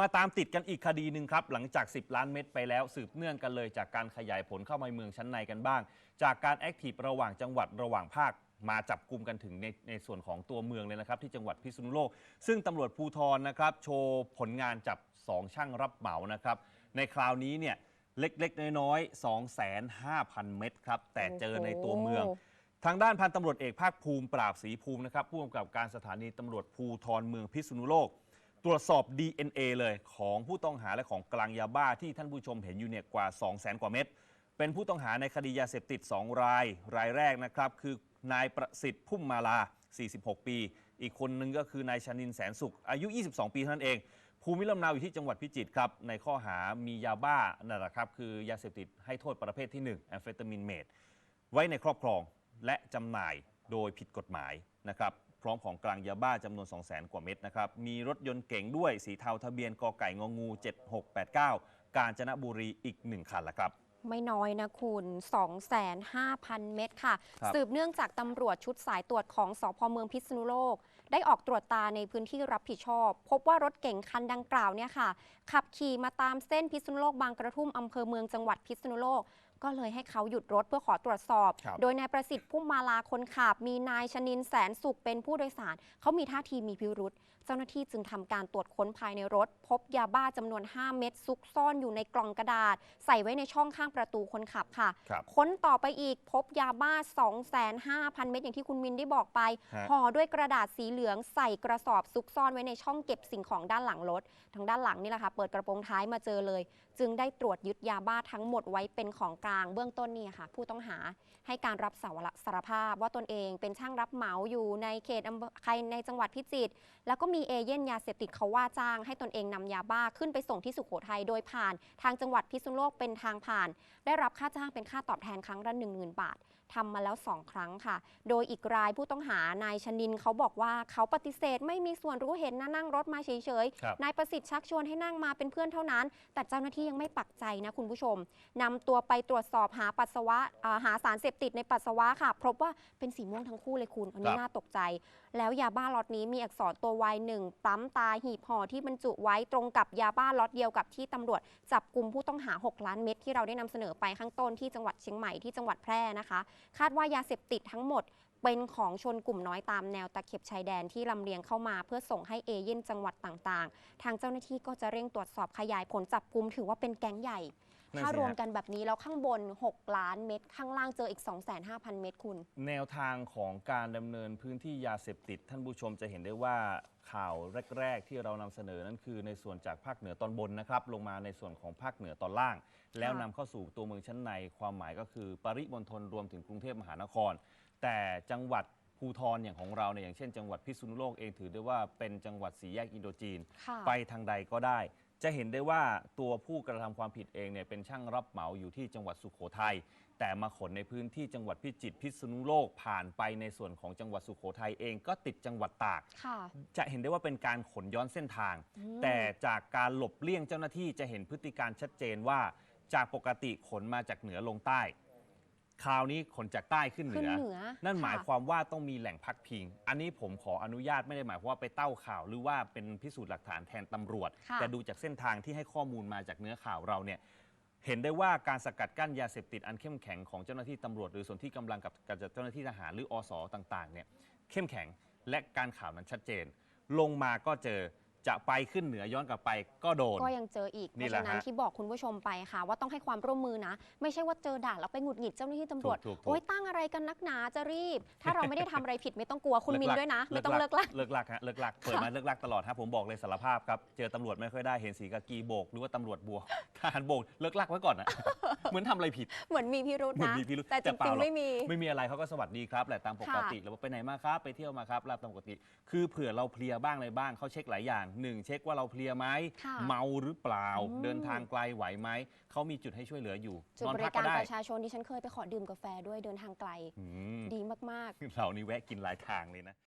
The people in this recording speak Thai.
มาตามติดกันอีกคดีหนึ่งครับ หลังจาก 10 ล้านเม็ดไปแล้ว สืบเนื่องกันเลยจากการขยายผลเข้ามาในเมืองชั้นในกันบ้าง จากการแอคทีฟระหว่างจังหวัดระหว่างภาคมาจับกลุ่มกันถึงในในส่วนของตัวเมืองเลยนะครับ ที่จังหวัดพิษณุโลก ซึ่งตำรวจภูธรนะครับ โชว์ผลงานจับ 2 ช่างรับเหมานะครับ ในคราวนี้เนี่ยเล็กๆ น้อยๆ2,500 เม็ดครับแต่เจอในตัวเมืองโอ้โหทางด้านพันตำรวจเอกภาคภูมิปราบศรีภูมินะครับผู้กำกับการสถานีตำรวจภูธรเมืองพิษณุโลก ตรวจสอบ DNA เลยของผู้ต้องหาและของกลางยาบ้าที่ท่านผู้ชมเห็นอยู่เนี่ยกว่า 2 0 0 0 0 0กว่าเม็ด เป็นผู้ต้องหาในคดียาเสพติด 2 ราย รายแรกนะครับ คือนายประสิทธิ์พุ่มมาลา 46 ปี อีกคนนึงก็คือนายชนินแสนสุข อายุ 22 ปีเท่านั้นเอง ภูมิลำเนาอยู่ที่จังหวัดพิจิตรครับ ในข้อหามียาบ้านั่นแหละครับคือยาเสพติดให้โทษประเภทที่1แอมเฟตามินเมดไว้ในครอบครองและจำหน่ายโดยผิดกฎหมายนะครับ ร้อมของกลางยาบ้าจำนวน2 0 0 0 0 0 กว่าเม็ดนะครับ มีรถยนต์เก๋งด้วยสีเทาทะเบียนกไก่งองู 7689 กาญจนบุรีอีก 1 คันละครับ ไม่น้อยนะคุณ 2,500 เม็ดค่ะ ครับ สืบเนื่องจากตำรวจชุดสายตรวจของสพเมืองพิษณุโลก ได้ออกตรวจตาในพื้นที่รับผิดชอบ พบว่ารถเก๋งคันดังกล่าวเนี่ยค่ะ ขับขี่มาตามเส้นพิษณุโลกบางกระทุ่มอำเภอเมืองจังหวัดพิษณุโลก ก็เลยให้เขาหยุดรถเพื่อขอตรวจสอบ ครับโดยนายประสิทธิ์พุ่มมาลาคนขับ มีนายชนินแสนสุขเป็นผู้โดยสาร เขามีท่าทีมีพิรุษ เจ้าหน้าที่จึงทำการตรวจค้นภายในรถ พบยาบ้าจำนวน 5 เม็ดซุกซ่อนอยู่ในกล่องกระดาษ ใส่ไว้ในช่องข้างประตูคนขับค่ะ ครับค้นต่อไปอีกพบยาบ้า 2,500เม็ดอย่างที่คุณมินได้บอกไป ฮะ ห่อด้วยกระดาษสีเหลืองใส่กระสอบซุกซ่อนไว้ในช่องเก็บสิ่งของด้านหลังรถ ทางด้านหลังนี่แหละค่ะ เปิดกระโปรงท้ายมาเจอเลย จึงได้ตรวจยึดยาบ้าทั้งหมดไว้เป็นของกลางเบื้องต้นนี่ค่ะผู้ต้องหาให้การรับสารสารภาพว่าตนเองเป็นช่างรับเหมาอยู่ในเขตอำเภอใครในจังหวัดพิจิตรแล้วก็มีเอเย่นยาเสพติดเขาว่าจ้าง ให้ตนเองนำยาบ้าขึ้นไปส่งที่สุโขทัยโดยผ่าน ทางจังหวัดพิษณุโลกเป็นทางผ่าน ได้รับค่าจ้างเป็นค่าตอบแทนครั้งละ1 0,000บาททำมาแล้ว2ครั้งค่ะ โดยอีกรายผู้ต้องหานายชนินเขาบอกว่าเขาปฏิเสธไม่มีส่วนรู้เห็นนะนั่งรถมาเฉยครับๆนายประสิทธิ์ชักชวนให้นั่งมาเป็นเพื่อนเท่านั้น แต่เจ้าหน้าที่ยังไม่ปักใจนะคุณผู้ชมนำตัวไปตรวจสอบหาปัสสาวะอ่าหาสารเสพติดในปัสสาวะค่ะ พบว่าเป็นสีม่วงทั้งคู่เลยคุณอันนี้ครับ น่าตกใจ แล้วยาบ้าล็อตนี้มีอักษรตัววายหนึ่งปั๊มตาหีบห่อที่บรรจุไว้ตรงกับยาบ้าล็อตเดียวกับที่ตำรวจ จับกลุ่มผู้ต้องหา 6 ล้านเม็ดที่เราได้นำเสนอไปข้างต้นที่จังหวัดเชียงใหม่ที่จังหวัดแพร่นะคะ คาดว่ายาเสพติดทั้งหมด เป็นของชนกลุ่มน้อยตามแนวตะเข็บชายแดนที่ลำเลียงเข้ามาเพื่อส่งให้เอเย่นจังหวัดต่างๆ ทางเจ้าหน้าที่ก็จะเร่งตรวจสอบขยายผลจับกลุ่มถือว่าเป็นแก๊งใหญ่ นั่นถ้าสิรวมฮะ กันแบบนี้แล้วข้างบน 6 ล้านเม็ดข้างล่างเจออีก 2,500 เม็ดคุณ แนวทางของการดำเนินพื้นที่ยาเสพติด ท่านผู้ชมจะเห็นได้ว่าข่าวแรก ๆ ที่เรานำเสนอนั้นคือในส่วนจากภาคเหนือตอนบนนะครับ ลงมาในส่วนของภาคเหนือตอนล่าง แล้วนำเข้าสู่ตัวเมืองชั้นใน ความหมายก็คือปริมณฑลรวมถึงกรุงเทพมหานคร แต่จังหวัดภูทรอย่างของเราเนี่ยอย่างเช่น จังหวัดพิษณุโลกเองถือได้ว่าเป็นจังหวัดสีแยกอินโดจีน ค่ะ ไปทางใดก็ได้ จะเห็นได้ว่าตัวผู้กระทำความผิดเองเนี่ยเป็นช่างรับเหมาอยู่ที่จังหวัดสุโขทัยแต่มาขนในพื้นที่จังหวัดพิจิตรพิษณุโลกผ่านไปในส่วนของจังหวัดสุโขทัยเองก็ติดจังหวัดตาก ค่ะ จะเห็นได้ว่าเป็นการขนย้อนเส้นทาง อืม แต่จากการหลบเลี่ยงเจ้าหน้าที่จะเห็นพฤติการชัดเจนว่า จากปกติขนมาจากเหนือลงใต้ คราวนี้ขนจากใต้ขึ้นเหขึ้นืนอเหนือนั่นหมายค่ะ ความว่าต้องมีแหล่งพักพิง อันนี้ผมขออนุญาตไม่ได้หมายความว่าไปเต้าข่าว หรือว่าเป็นพิสูจน์หลักฐานแทนตำรวจ ค่ะ แต่ดูจากเส้นทางที่ให้ข้อมูลมาจากเนื้อข่าวเราเนี่ย เห็นได้ว่าการสกัดกั้นยาเสพติดอันเข้มแข็งของเจ้าหน้าที่ตำรวจ หรือส่วนที่กำลังกับกับเจ้าหน้าที่ทหารหรืออสต่างๆเนี่ยเข้มแข็งและการข่าวนั้นชัดเจน ลงมาก็เจอ จะไปขึ้นเหนือย้อนกลับไปก็โดน ก็ยังเจออีกเพนี่ราะแหละฉะนั้นฮะที่บอกคุณผู้ชมไปค่ะ ว่าต้องให้ความร่วมมือนะ ไม่ใช่ว่าเจอด่านแล้วไปหงุดหงิดเจ้าหน้าที่ตำรวจถูกถูกถูก โอ๊ยตั้งอะไรกันนักหนาจะรีบ ถ้าเราไม่ได้ทำอะไรผิดไม่ต้องกลัวคุณมินด้วยนะ ไม่ต้องเลิกลักเลิกลักฮะเลิกลักเปิดมาเลิกลักตลอดฮะผมบอกเลยสารภาพครับ เจอตำรวจไม่ค่อยได้เห็นสีกากีโบกหรือว่าตำรวจบัวทหารโบกเลิกลักไว้ก่อนอะเหมือนทำอะไรผิด เหมือนมีพิรุธเหมือนนะมีพิรุธแต่จแต่เปริล่างหรอก ๆไม่มี ไม่มีอะไรเขาก็สวัสดีครับแหละตามปกติค่ะแล้วบอกไปไหนมาครับไปเที่ยวมาครับรับตามปกติ คือเผื่อเราเพลียบ้างอะไรบ้างเขาเช็คหลายอย่างหนึ่งเช็คว่าเราเพลียไหมค่ะ เมาหรือเปล่าอืมเดินทางไกลไหวไหมเขามีจุดให้ช่วยเหลืออยู่จุดนอนบพัริกกาก็รได้ประชาชนที่ฉันเคยไปขอดื่มกาแฟด้วยเดินทางไกล อืมดีมาก เรานี่แวะกินหลายทางเลยนะ